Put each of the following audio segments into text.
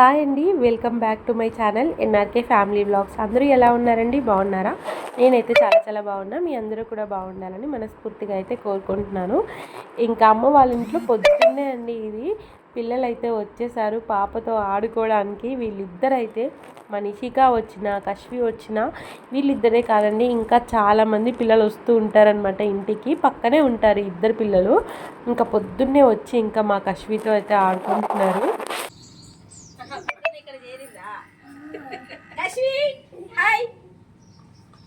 Hi అండి welcome back to my channel NRK family vlogs. అందరూ ఎలా ఉన్నారండి? బాగున్నారా? నేనైతే చాలా చాలా బాగున్నా. మీ అందరూ కూడా బాగుండాలని మనస్ఫూర్తిగా అయితే కోరుకుంటున్నాను. ఇంకా అమ్మ వాళ్ళ ఇంట్లో పొద్దున్నే అండి ఇది. పిల్లలు అయితే వచ్చేసారు పాపతో ఆడుకోవడానికి. వీళ్ళిద్దరైతే మనిషిగా వచ్చిన కశ్వి వచ్చిన వీళ్ళిద్దరే కాదండి ఇంకా చాలామంది పిల్లలు వస్తూ ఉంటారనమాట ఇంటికి. పక్కనే ఉంటారు ఇద్దరు పిల్లలు. ఇంకా పొద్దున్నే వచ్చి ఇంకా మా కశ్వితో అయితే ఆడుకుంటున్నారు లక్ష్మి హాయ్ ఆ? ఏం లేదు బాగున్నారా నువ్వు బాగున్నావా మ్మ్. బాయ్ అని వాళ్ళు వచ్చేయబోతున్నారు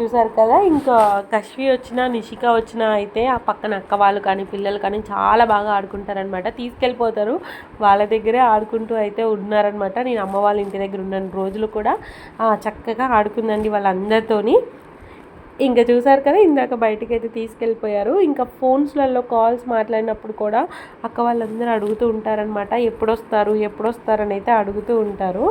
చూసారు కదా ఇంకా కశ్వి వచ్చినా నిషిక వచ్చినా అయితే ఆ పక్కన అక్క వాళ్ళు కానీ పిల్లలు కానీ చాలా బాగా ఆడుకుంటారనమాట తీసుకెళ్ళిపోతారు. వాళ్ళ దగ్గరే ఆడుకుంటూ అయితే ఉన్నారనమాట నేను అమ్మ వాళ్ళ ఇంటి దగ్గర ఉన్న రోజులు కూడా. చక్కగా ఆడుకుందండి వాళ్ళందరితోని. ఇంకా చూసారు కదా ఇందాక బయటికి అయితే తీసుకెళ్ళిపోయారు. ఇంకా ఫోన్స్లలో కాల్స్ మాట్లాడినప్పుడు కూడా అక్క వాళ్ళందరూ అడుగుతూ ఉంటారనమాట ఎప్పుడొస్తారు ఎప్పుడొస్తారని అయితే అడుగుతూ ఉంటారు.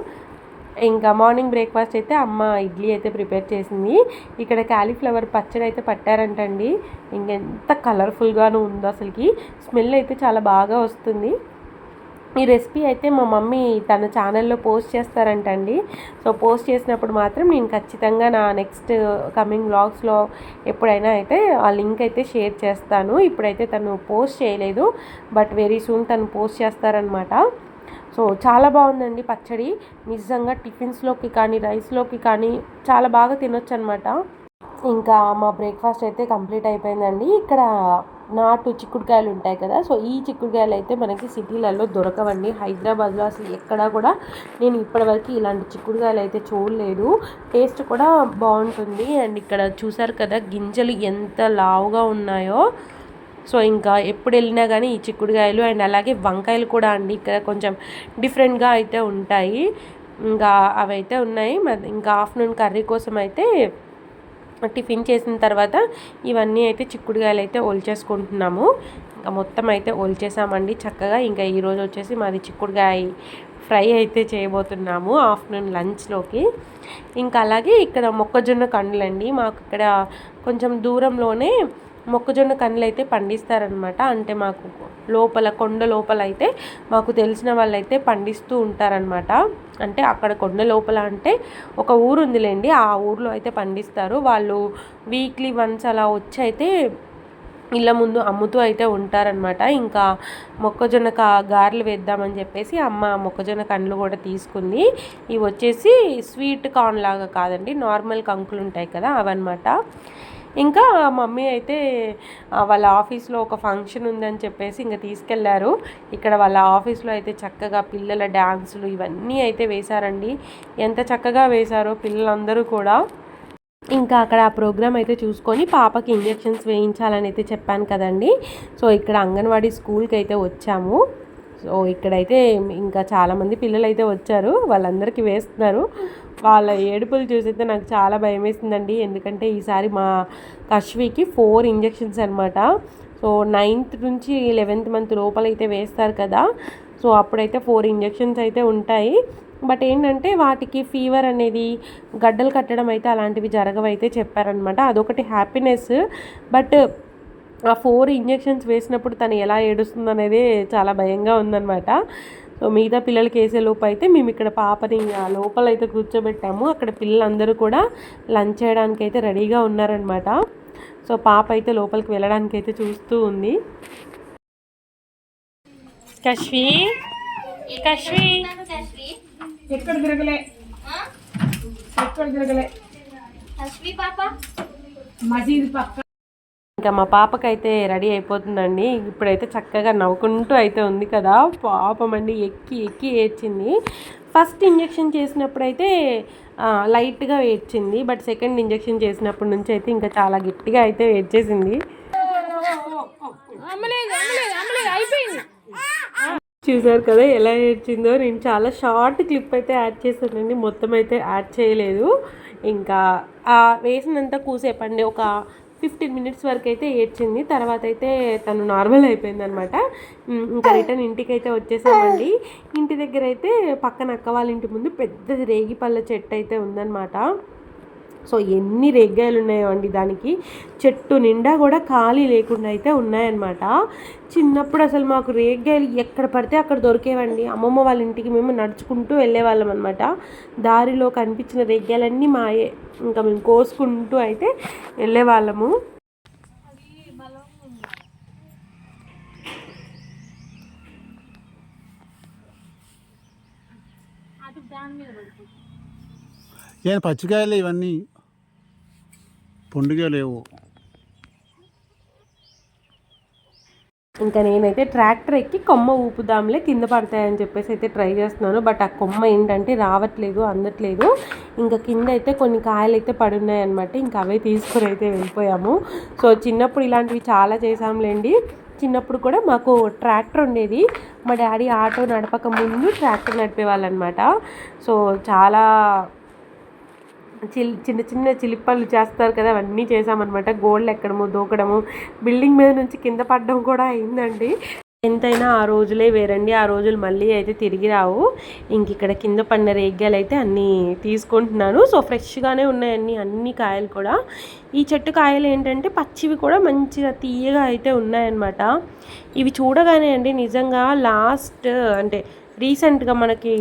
ఇంకా మార్నింగ్ బ్రేక్ఫాస్ట్ అయితే అమ్మ ఇడ్లీ అయితే ప్రిపేర్ చేసింది. ఇక్కడ క్యాలీఫ్లవర్ పచ్చడి అయితే పట్టారంటండి. ఇంకెంత కలర్ఫుల్గాను ఉందో అసలుకి. స్మెల్ అయితే చాలా బాగా వస్తుంది. ఈ రెసిపీ అయితే మా మమ్మీ తన ఛానల్లో పోస్ట్ చేస్తారంటండి. సో పోస్ట్ చేసినప్పుడు మాత్రం నేను ఖచ్చితంగా నా నెక్స్ట్ కమింగ్ వ్లాగ్స్లో ఎప్పుడైనా అయితే ఆ లింక్ అయితే షేర్ చేస్తాను. ఇప్పుడైతే తను పోస్ట్ చేయలేదు. బట్ వెరీ సూన్ తను పోస్ట్ చేస్తారనమాట సో చాలా బాగుందండి పచ్చడి. నిజంగా టిఫిన్స్లోకి కానీ రైస్లోకి కానీ చాలా బాగా తినొచ్చు అనమాట ఇంకా మా బ్రేక్ఫాస్ట్ అయితే కంప్లీట్ అయిపోయిందండి. ఇక్కడ నాటు చిక్కుడుకాయలు ఉంటాయి కదా సో ఈ చిక్కుడుకాయలు అయితే మనకి సిటీలలో దొరకవండి. హైదరాబాద్లో అసలు ఎక్కడా కూడా నేను ఇప్పటివరకు ఇలాంటి చిక్కుడుకాయలు అయితే చూడలేదు. టేస్ట్ కూడా బాగుంటుంది. అండ్ ఇక్కడ చూసారు కదా గింజలు ఎంత లావుగా ఉన్నాయో. సో ఇంకా ఎప్పుడు వెళ్ళినా కానీ ఈ చిక్కుడుకాయలు అండ్ అలాగే వంకాయలు కూడా అండి. ఇక్కడ కొంచెం డిఫరెంట్గా అయితే ఉంటాయి. ఇంకా అవైతే ఉన్నాయి. ఇంకా ఆఫ్టర్నూన్ కర్రీ కోసం అయితే టిఫిన్ చేసిన తర్వాత ఇవన్నీ అయితే చిక్కుడుకాయలు అయితే ఒలిచేసుకుంటున్నాము ఇంకా మొత్తం అయితే ఒలిచేసామండి చక్కగా. ఇంకా ఈరోజు వచ్చేసి మాది చిక్కుడుకాయ ఫ్రై అయితే చేయబోతున్నాము ఆఫ్టర్నూన్ లంచ్లోకి. ఇంకా అలాగే ఇక్కడ మొక్కజొన్న కండ్లండి. మాకు ఇక్కడ కొంచెం దూరంలోనే మొక్కజొన్న కండ్లు అయితే పండిస్తారనమాట అంటే మాకు లోపల కొండ లోపల అయితే మాకు తెలిసిన వాళ్ళైతే పండిస్తూ ఉంటారనమాట అంటే అక్కడ కొండ లోపల అంటే ఒక ఊరు ఉందిలేండి ఆ ఊర్లో అయితే పండిస్తారు. వాళ్ళు వీక్లీ వన్స్ అలా వచ్చి అయితే ఇళ్ళ ముందు అమ్ముతూ అయితే ఉంటారనమాట ఇంకా మొక్కజొన్న కా గారెలు వేద్దామని చెప్పేసి అమ్మ మొక్కజొన్న కండ్లు కూడా తీసుకుంది. ఇవి వచ్చేసి స్వీట్ కార్న్ లాగా కాదండి నార్మల్ కంకులు ఉంటాయి కదా అవన్నమాట. ఇంకా మమ్మీ అయితే వాళ్ళ ఆఫీస్లో ఒక ఫంక్షన్ ఉందని చెప్పేసి ఇంకా తీసుకెళ్ళారు. ఇక్కడ వాళ్ళ ఆఫీస్లో అయితే చక్కగా పిల్లల డ్యాన్సులు ఇవన్నీ అయితే వేశారండి. ఎంత చక్కగా వేశారో పిల్లలందరూ కూడా. ఇంకా అక్కడ ఆ ప్రోగ్రామ్ అయితే చూసుకొని పాపకి ఇంజెక్షన్స్ వేయించాలని అయితే చెప్పాను కదండి. సో ఇక్కడ అంగన్వాడీ స్కూల్కి అయితే వచ్చాము. సో ఇక్కడైతే ఇంకా చాలామంది పిల్లలు అయితే వచ్చారు వాళ్ళందరికీ వేస్తున్నారు. వాళ్ళ ఏడుపులు చూసైతే నాకు చాలా భయం వేసిందండి ఎందుకంటే ఈసారి మా కష్వికి ఫోర్ ఇంజెక్షన్స్ అనమాట సో నైన్త్ నుంచి లెవెన్త్ మంత్ లోపలైతే వేస్తారు కదా. సో అప్పుడైతే ఫోర్ ఇంజెక్షన్స్ అయితే ఉంటాయి. బట్ ఏంటంటే వాటికి ఫీవర్ అనేది గడ్డలు కట్టడం అయితే అలాంటివి జరగవైతే చెప్పారనమాట అదొకటి హ్యాపీనెస్. బట్ ఆ ఫోర్ ఇంజెక్షన్స్ వేసినప్పుడు తను ఎలా ఏడుస్తుంది అనేది చాలా భయంగా ఉందన్నమాట. సో మిగతా పిల్లలకి వేసే లోపు అయితే మేము ఇక్కడ పాపని ఆ లోపల అయితే కూర్చోబెట్టాము. అక్కడ పిల్లలందరూ కూడా లంచ్ చేయడానికి అయితే రెడీగా ఉన్నారనమాట సో పాప అయితే లోపలికి వెళ్ళడానికి అయితే చూస్తూ ఉంది. కశ్వి? కశ్వి? ఎక్కడ తిరగలే? ఎక్కడ తిరగలే? హస్వి పాప? మసీద్ పక్క. ఇంకా మా పాపకైతే రెడీ అయిపోతుందండి. ఇప్పుడైతే చక్కగా నవ్వుకుంటూ అయితే ఉంది కదా. పాపం అండి ఎక్కి ఎక్కి ఏడ్చింది. ఫస్ట్ ఇంజెక్షన్ చేసినప్పుడైతే లైట్గా ఏడ్చింది. బట్ సెకండ్ ఇంజెక్షన్ చేసినప్పటి నుంచి అయితే ఇంకా చాలా గట్టిగా అయితే ఏడ్చేసింది చూసారు కదా ఎలా ఏడ్చిందో. నేను చాలా షార్ట్ క్లిప్ అయితే యాడ్ చేశానండి. మొత్తం అయితే యాడ్ చేయలేదు. ఇంకా వేసినంత కూసేపండి ఒక ఫిఫ్టీన్ మినిట్స్ వరకు అయితే ఏడ్చింది. తర్వాత అయితే తను నార్మల్ అయిపోయింది అనమాట ఇంకా రిటర్న్ ఇంటికి అయితే వచ్చేసామండి. ఇంటి దగ్గర అయితే పక్కన అక్క వాళ్ళ ఇంటి ముందు పెద్ద రేగి పళ్ళ చెట్టు అయితే ఉందన్నమాట. సో ఎన్ని రేగ్గాయలు ఉన్నాయో అండి దానికి. చెట్టు నిండా కూడా ఖాళీ లేకుండా అయితే ఉన్నాయన్నమాట. చిన్నప్పుడు అసలు మాకు రేగ్గాయలు ఎక్కడ పడితే అక్కడ దొరికేవండి. అమ్మమ్మ వాళ్ళ ఇంటికి మేము నడుచుకుంటూ వెళ్ళేవాళ్ళం అనమాట దారిలో కనిపించిన రేగ్గాయలన్నీ మాయే. ఇంకా మేము కోసుకుంటూ అయితే వెళ్ళేవాళ్ళము. ఏం పచ్చికాయలు ఇవన్నీ. పండుగ లేవు. ఇంకా నేనైతే ట్రాక్టర్ ఎక్కి కొమ్మ ఊపుదాంలే కింద పడతాయని చెప్పేసి అయితే ట్రై చేస్తున్నాను. బట్ ఆ కొమ్మ ఏంటంటే రావట్లేదు అందట్లేదు. ఇంకా కింద అయితే కొన్ని కాయలు అయితే పడున్నాయన్నమాట. ఇంకా అవే తీసుకుని అయితే వెళ్ళిపోయాము. సో చిన్నప్పుడు ఇలాంటివి చాలా చేసాంలేండి చిన్నప్పుడు కూడా మాకు ట్రాక్టర్ ఉండేది. మా డాడీ ఆటో నడపక ముందు ట్రాక్టర్ నడిపేవాళ్ళు అనమాట సో చాలా చిల్ చిన్న చిన్న చిలిపళ్ళు చేస్తారు కదా అవన్నీ చేసామన్నమాట గోల్డ్ ఎక్కడము దూకడము బిల్డింగ్ మీద నుంచి కింద పడడం కూడా అయిందండి. ఎంతైనా ఆ రోజులే వేరండి. ఆ రోజులు మళ్ళీ అయితే తిరిగి రావు. ఇంక ఇక్కడ కింద పడిన రేగ్గాలు అయితే అన్నీ తీసుకుంటున్నాను. సో ఫ్రెష్గానే ఉన్నాయండి అన్ని కాయలు కూడా. ఈ చెట్టు కాయలు ఏంటంటే పచ్చివి కూడా మంచిగా తీయగా అయితే ఉన్నాయన్నమాట. ఇవి చూడగానే అండి నిజంగా లాస్ట్ అంటే రీసెంట్గా మనకి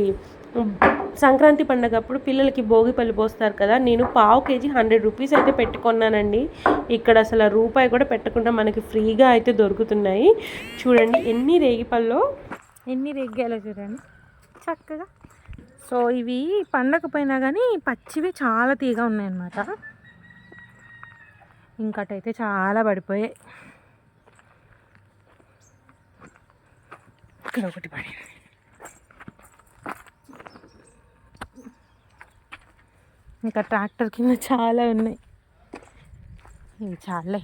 సంక్రాంతి పండగ అప్పుడు పిల్లలకి భోగిపల్లి పోస్తారు కదా. నేను పావు కేజీ హండ్రెడ్ రూపీస్ అయితే పెట్టుకున్నానండి. ఇక్కడ అసలు రూపాయి కూడా పెట్టకుండా మనకి ఫ్రీగా అయితే దొరుకుతున్నాయి. చూడండి ఎన్ని రేగిపళ్ళు ఎన్ని రెగ్గాలో చూడండి. చక్కగా. సో ఇవి పండకపోయినా కానీ పచ్చివి చాలా తీగా ఉన్నాయన్నమాట. ఇంకటైతే చాలా పడిపోయాయి. ఇక్కడ ఒకటి పడింది ఇంకా ట్రాక్టర్ కింద చాలా ఉన్నాయి. ఇవి చాలే.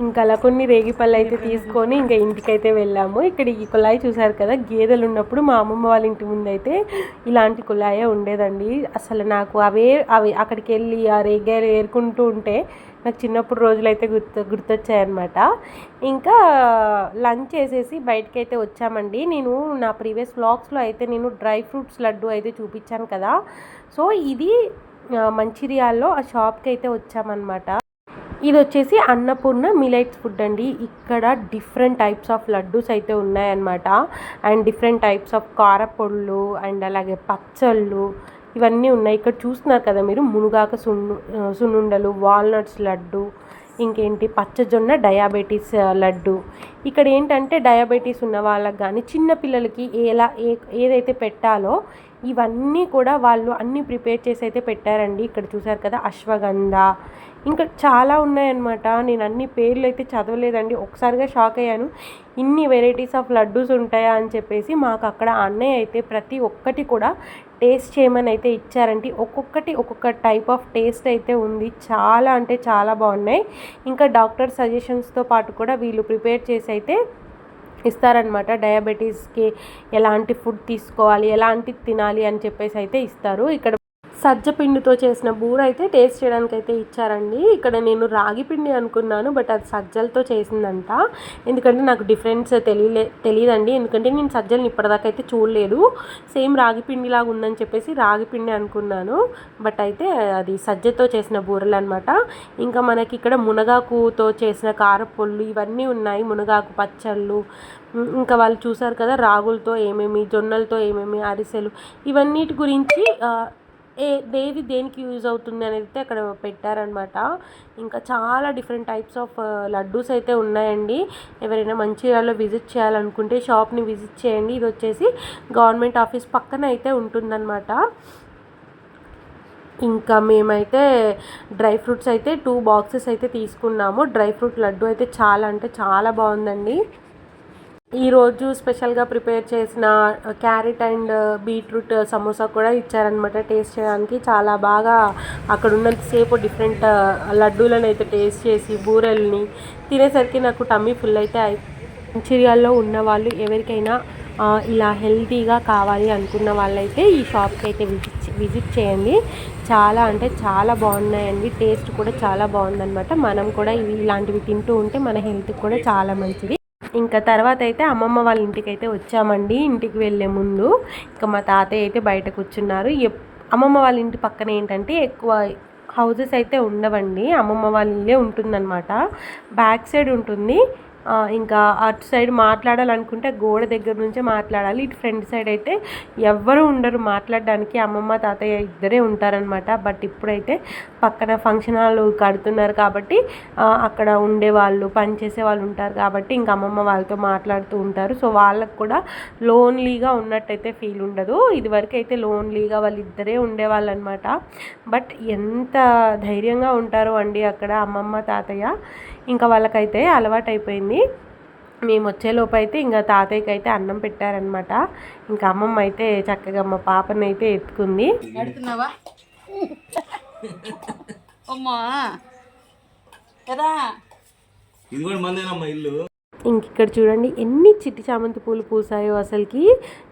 ఇంకా అలా కొన్ని రేగిపళ్ళు అయితే తీసుకొని ఇంకా ఇంటికైతే వెళ్ళాము. ఇక్కడ ఈ కుళాయి చూసారు కదా గేదెలు ఉన్నప్పుడు మా అమ్మమ్మ వాళ్ళ ఇంటి ముందు అయితే ఇలాంటి కుళాయే ఉండేదండి. అసలు నాకు అవే అవి అక్కడికి వెళ్ళి ఆ రేగాయలు ఏరుకుంటూ ఉంటే నాకు చిన్నప్పుడు రోజులు అయితే గుర్తు గుర్తొచ్చాయన్నమాట. ఇంకా లంచ్ చేసేసి బయటకి అయితే వచ్చామండి. నేను నా ప్రీవియస్ వ్లాగ్స్లో అయితే నేను డ్రై ఫ్రూట్స్ లడ్డు అయితే చూపించాను కదా. సో ఇది మంచిర్యాల్లో ఆ షాప్కి అయితే వచ్చామన్నమాట. ఇది వచ్చేసి అన్నపూర్ణ మిలైట్స్ ఫుడ్ అండి. ఇక్కడ డిఫరెంట్ టైప్స్ ఆఫ్ లడ్డూస్ అయితే ఉన్నాయన్నమాట. అండ్ డిఫరెంట్ టైప్స్ ఆఫ్ కారపొళ్ళు అండ్ అలాగే పచ్చళ్ళు ఇవన్నీ ఉన్నాయి. ఇక్కడ చూస్తున్నారు కదా మీరు మునుగాక సున్ను సున్నుండలు వాల్నట్స్ లడ్డు ఇంకేంటి పచ్చజొన్న డయాబెటీస్ లడ్డు. ఇక్కడ ఏంటంటే డయాబెటీస్ ఉన్న వాళ్ళకి కానీ చిన్నపిల్లలకి ఎలా ఏ ఏదైతే పెట్టాలో ఇవన్నీ కూడా వాళ్ళు అన్నీ ప్రిపేర్ చేసి అయితే పెట్టారండి. ఇక్కడ చూసారు కదా అశ్వగంధ ఇంకా చాలా ఉన్నాయన్నమాట. నేను అన్ని పేర్లు అయితే చదవలేదండి. ఒకసారిగా షాక్ అయ్యాను. ఇన్ని వెరైటీస్ ఆఫ్ లడ్డూస్ ఉంటాయా అని చెప్పేసి మాకు అక్కడ అన్నయ్య అయితే ప్రతి ఒక్కటి కూడా టేస్ట్ చేయమని అయితే ఇచ్చారండి. ఒక్కొక్కటి ఒక్కొక్క టైప్ ఆఫ్ టేస్ట్ అయితే ఉంది. చాలా అంటే చాలా బాగున్నాయి. ఇంకా డాక్టర్ సజెషన్స్తో పాటు కూడా వీళ్ళు ప్రిపేర్ చేసి అయితే ఇస్తారనమాట డయాబెటీస్కి ఎలాంటి ఫుడ్ తీసుకోవాలి ఎలాంటి తినాలి అని చెప్పేసి అయితే ఇస్తారు. ఇక్కడ సజ్జ పిండితో చేసిన బూర అయితే టేస్ట్ చేయడానికి అయితే ఇచ్చారండి. ఇక్కడ నేను రాగి పిండి అనుకున్నాను బట్ అది సజ్జలతో చేసిందంట. ఎందుకంటే నాకు డిఫరెన్స్ తెలియలే తెలియదండి ఎందుకంటే నేను సజ్జలను ఇప్పటిదాకా అయితే చూడలేదు. సేమ్ రాగి పిండిలాగా ఉందని చెప్పేసి రాగి పిండి అనుకున్నాను. బట్ అయితే అది సజ్జతో చేసిన బూరలు అనమాట ఇంకా మనకి ఇక్కడ మునగాకుతో చేసిన కారపొళ్ళు ఇవన్నీ ఉన్నాయి. మునగాకు పచ్చళ్ళు ఇంకా వాళ్ళు చూసారు కదా రాగులతో ఏమేమి జొన్నలతో ఏమేమి అరిసెలు ఇవన్నిటి గురించి ఏ దేవి దేనికి యూజ్ అవుతుంది అనేది అయితే అక్కడ పెట్టారనమాట ఇంకా చాలా డిఫరెంట్ టైప్స్ ఆఫ్ లడ్డూస్ అయితే ఉన్నాయండి. ఎవరైనా మంచిర్యాలలో విజిట్ చేయాలనుకుంటే షాప్ని విజిట్ చేయండి. ఇది వచ్చేసి గవర్నమెంట్ ఆఫీస్ పక్కన అయితే ఉంటుందన్నమాట. ఇంకా మేమైతే డ్రై ఫ్రూట్స్ అయితే టూ బాక్సెస్ అయితే తీసుకున్నాము. డ్రై ఫ్రూట్ లడ్డు అయితే చాలా అంటే చాలా బాగుందండి. ఈరోజు స్పెషల్గా ప్రిపేర్ చేసిన క్యారెట్ అండ్ బీట్రూట్ సమోసా కూడా ఇచ్చారనమాట టేస్ట్ చేయడానికి చాలా బాగా అక్కడ ఉన్నంతసేపు డిఫరెంట్ లడ్డూలను అయితే టేస్ట్ చేసి బూరెల్ని తినేసరికి నాకు టమ్మీ ఫుల్ అయితే మంచిర్యాల్లో ఉన్న వాళ్ళు ఎవరికైనా ఇలా హెల్తీగా కావాలి అనుకున్న వాళ్ళైతే ఈ షాప్కి అయితే విజిట్ విజిట్ చేయండి. చాలా అంటే చాలా బాగున్నాయండి. టేస్ట్ కూడా చాలా బాగుందన్నమాట. మనం కూడా ఇవి ఇలాంటివి తింటూ ఉంటే మన హెల్త్కి కూడా చాలా మంచిది. ఇంకా తర్వాత అయితే అమ్మమ్మ వాళ్ళ ఇంటికి అయితే వచ్చామండి. ఇంటికి వెళ్ళే ముందు ఇంకా మా తాతయ్య అయితే బయట కూర్చున్నారు. ఎప్- అమ్మమ్మ వాళ్ళ ఇంటి పక్కన ఏంటంటే ఎక్కువ హౌజెస్ అయితే ఉండవండి. అమ్మమ్మ వాళ్ళ ఇల్లే ఉంటుందన్నమాట. బ్యాక్ సైడ్ ఉంటుంది. ఇంకా అటు సైడ్ మాట్లాడాలనుకుంటే గోడ దగ్గర నుంచే మాట్లాడాలి. ఇటు ఫ్రంట్ సైడ్ అయితే ఎవ్వరు ఉండరు మాట్లాడడానికి. అమ్మమ్మ తాతయ్య ఇద్దరే ఉంటారనమాట బట్ ఇప్పుడైతే పక్కన ఫంక్షన్ హాల్ కడుతున్నారు కాబట్టి అక్కడ ఉండే వాళ్ళు పనిచేసే వాళ్ళు ఉంటారు కాబట్టి ఇంకా అమ్మమ్మ వాళ్ళతో మాట్లాడుతూ ఉంటారు. సో వాళ్ళకు కూడా లోన్లీగా ఉన్నట్టయితే ఫీల్ ఉండదు. ఇదివరకు అయితే లోన్లీగా వాళ్ళు ఇద్దరే ఉండేవాళ్ళు అనమాట బట్ ఎంత ధైర్యంగా ఉంటారో అండి అక్కడ అమ్మమ్మ తాతయ్య. ఇంకా వాళ్ళకైతే అలవాటు అయిపోయింది మేము వచ్చేలోపు అయితే ఇంకా తాతయ్యకి అయితే అన్నం పెట్టారనమాట ఇంకా అమ్మమ్మ అయితే చక్కగా మా పాపని అయితే ఎత్తుకుంది కదా? ఇది కూడా మందేనమ్మా ఇల్లు. ఇంక ఇక్కడ చూడండి ఎన్ని చిట్టి చామంతి పూలు పూసాయో అసలుకి.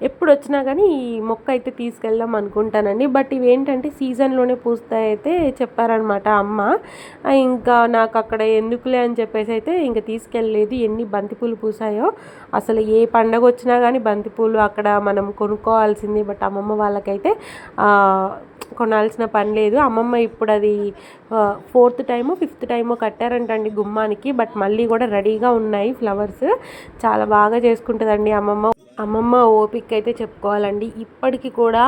ఎప్పుడు వచ్చినా కానీ ఈ మొక్క అయితే తీసుకెళ్దాం అనుకుంటానండి. బట్ ఇవి ఏంటంటే సీజన్లోనే పూస్తాయైతే చెప్పారనమాట అమ్మ. ఇంకా నాకు అక్కడ ఎందుకులే అని చెప్పేసి అయితే ఇంకా తీసుకెళ్ళలేదు. ఎన్ని బంతిపూలు పూసాయో. అసలు ఏ పండగ వచ్చినా కానీ బంతిపూలు అక్కడ మనం కొనుక్కోవాల్సింది. బట్ అమ్మమ్మ వాళ్ళకైతే కొనాల్సిన పని లేదు. అమ్మమ్మ ఇప్పుడు అది ఫోర్త్ టైమ్ ఫిఫ్త్ టైమో కట్టారంటండి గుమ్మానికి. బట్ మళ్ళీ కూడా రెడీగా ఉన్నాయి ఫ్లవర్స్. చాలా బాగా చేసుకుంటుందండి అమ్మమ్మ. అమ్మమ్మ ఓపిక అయితే చెప్పుకోవాలండి. ఇప్పటికీ కూడా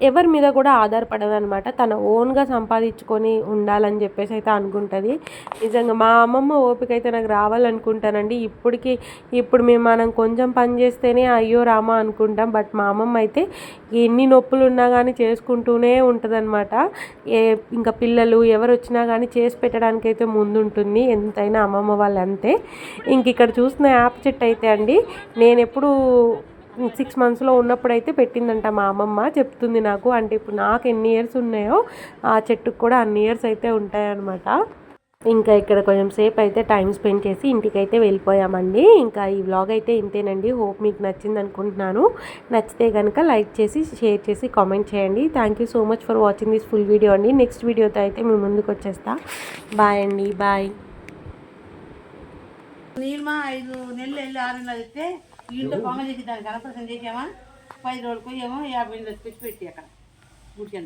ఎవరి మీద కూడా ఆధారపడదనమాట తన ఓన్గా సంపాదించుకొని ఉండాలని చెప్పేసి అయితే అనుకుంటుంది. నిజంగా మా అమ్మమ్మ ఓపిక అయితే నాకు రావాలనుకుంటానండి. ఇప్పటికి ఇప్పుడు మేము మనం కొంచెం పని చేస్తేనే అయ్యో రామా అనుకుంటాం. బట్ మా అమ్మమ్మ అయితే ఎన్ని నొప్పులు ఉన్నా కానీ చేసుకుంటూనే ఉంటుందన్నమాట. ఏ ఇంకా పిల్లలు ఎవరు వచ్చినా కానీ చేసి పెట్టడానికి అయితే ముందుంటుంది. ఎంతైనా అమ్మమ్మ వాళ్ళు అంతే ఇంక ఇక్కడ చూసిన యాప్ చెట్టు అయితే అండి నేను ఎప్పుడు సిక్స్ మంత్స్లో ఉన్నప్పుడైతే పెట్టిందంట మా అమ్మమ్మ చెప్తుంది నాకు. అంటే ఇప్పుడు నాకు ఎన్ని ఇయర్స్ ఉన్నాయో ఆ చెట్టుకు కూడా అన్ని ఇయర్స్ అయితే ఉంటాయన్నమాట. ఇంకా ఇక్కడ కొంచెం సేపు అయితే టైం స్పెండ్ చేసి ఇంటికైతే వెళ్ళిపోయామండి. ఇంకా ఈ వ్లాగ్ అయితే ఇంతేనండి. హోప్ మీకు నచ్చింది అనుకుంటున్నాను. నచ్చితే కనుక లైక్ చేసి షేర్ చేసి కామెంట్ చేయండి. Thank you so much for watching this full video అండి. నెక్స్ట్ వీడియోతో అయితే మేము ముందుకు వచ్చేస్తా. బాయ్ అండి. బాయ్ నీళ్ళమా ఐదు నెలలు వెళ్ళి ఆరు నెలలు అయితే ఇంట్లో పొంగ చేసి దానికి కనపరసం చేసామా పది రోజులకు ఏమో యాభై నెలలు తెచ్చి పెట్టి అక్కడ గుడికి